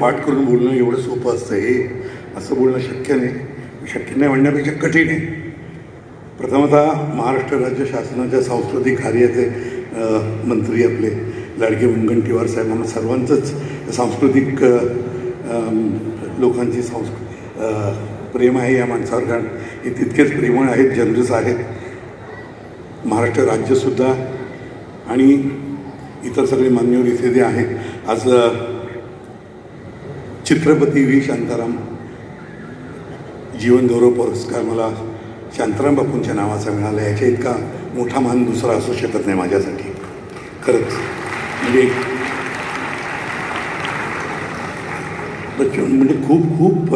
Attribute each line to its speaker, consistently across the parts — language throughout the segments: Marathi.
Speaker 1: पाठ करून बोलणं एवढं सोपं असतं हे. असं बोलणं शक्य नाही. शक्य नाही म्हणण्यापेक्षा कठीण आहे. प्रथमतः महाराष्ट्र राज्य शासनाच्या सांस्कृतिक कार्याचे मंत्री आपले लाडके मुनगंटीवार साहेब म्हणून सर्वांचंच सांस्कृतिक लोकांची संस्कृ प्रेम आहे या माणसावर. कारण हे तितकेच प्रेमळ आहेत जनरस आहेत. महाराष्ट्र राज्यसुद्धा आणि इतर सगळे मान्यवर इथे जे आहेत. आज चित्रपती व्ही. शांताराम. जीवनगौरव पुरस्कार मला शांताराम बापूंच्या नावाचा मिळाला. याच्या इतका मोठा मान दुसरा असू शकत नाही माझ्यासाठी. खरंच. म्हणजे बच्चन म्हणजे खूप खूप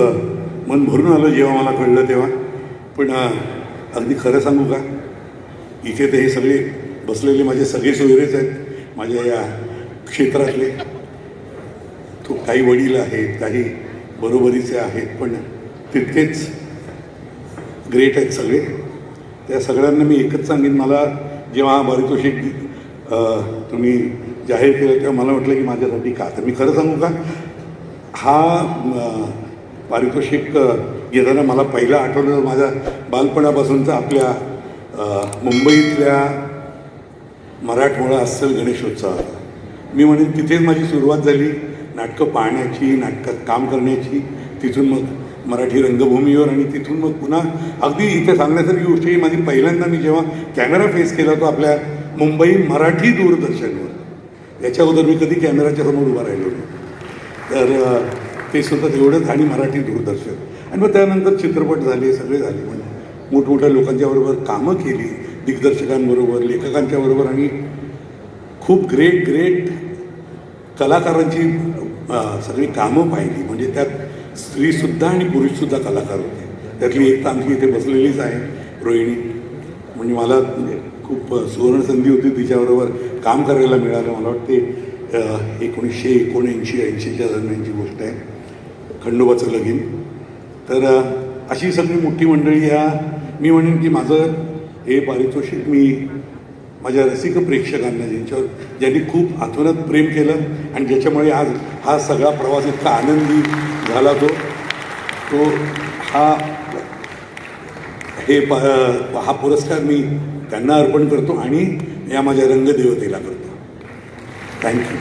Speaker 1: मन भरून आलं जेव्हा मला कळलं तेव्हा. पण अगदी खरं सांगू का? इथे ते हे सगळे बसलेले माझे सगळे सोयरेच आहेत. माझ्या या क्षेत्रातले. तो काही वडील आहेत काही बरोबरीचे आहेत पण तितकेच ग्रेट आहेत सगळे. त्या सगळ्यांना मी एकच सांगेन मला जेव्हा पारितोषिक तुम्ही जाहीर केलं तेव्हा मला वाटलं की माझ्यासाठी का? तर मी खरं सांगू का? हा पारितोषिक घेताना मला पहिला आठवलं माझ्या बालपणापासूनचा आपल्या मुंबईतल्या मराठमोळा अस्सल गणेशोत्सव मी म्हणेन तिथेच माझी सुरुवात झाली. नाटकं पाहण्याची नाटकात काम करण्याची तिथून मग मराठी रंगभूमीवर आणि तिथून मग पुन्हा अगदी इथे सांगण्यासारखी गोष्ट ही माझी पहिल्यांदा मी जेव्हा कॅमेरा फेस केला तो आपल्या मुंबई मराठी दूरदर्शनवर. याच्या अगोदर मी कधी कॅमेराच्या समोर उभा राहिलो नाही. तर ते सुद्धा तेवढंच आणि मराठी दूरदर्शन. आणि मग त्यानंतर चित्रपट झाले सगळे झाले. म्हणजे मोठमोठ्या लोकांच्या बरोबर कामं केली दिग्दर्शकांबरोबर लेखकांच्या बरोबर आणि खूप ग्रेट ग्रेट कलाकारांची सगळी कामं पाहिली. म्हणजे त्यात स्त्रीसुद्धा आणि पुरुषसुद्धा कलाकार होते. त्यातली एक तर आमची इथे बसलेलीच आहे रोहिणी. म्हणजे मला म्हणजे खूप सुवर्णसंधी होती तिच्याबरोबर काम करायला मिळालं. मला वाटते एकोणीसशे एकोणऐंशी ऐंशीच्या दरम्यानची गोष्ट आहे. खंडोबाचं लगीन. तर अशी सगळी मोठी मंडळी या मी म्हणेन की माझं हे पारितोषिक मी माझ्या रसिक प्रेक्षकांना ज्यांच्यावर ज्यांनी खूप आतोनात प्रेम केलं आणि ज्याच्यामुळे आज हा सगळा प्रवास इतका आनंदी झाला तो. तो हा हे प हा पुरस्कार मी त्यांना अर्पण करतो आणि या माझ्या रंगदेवतेला करतो. थँक्यू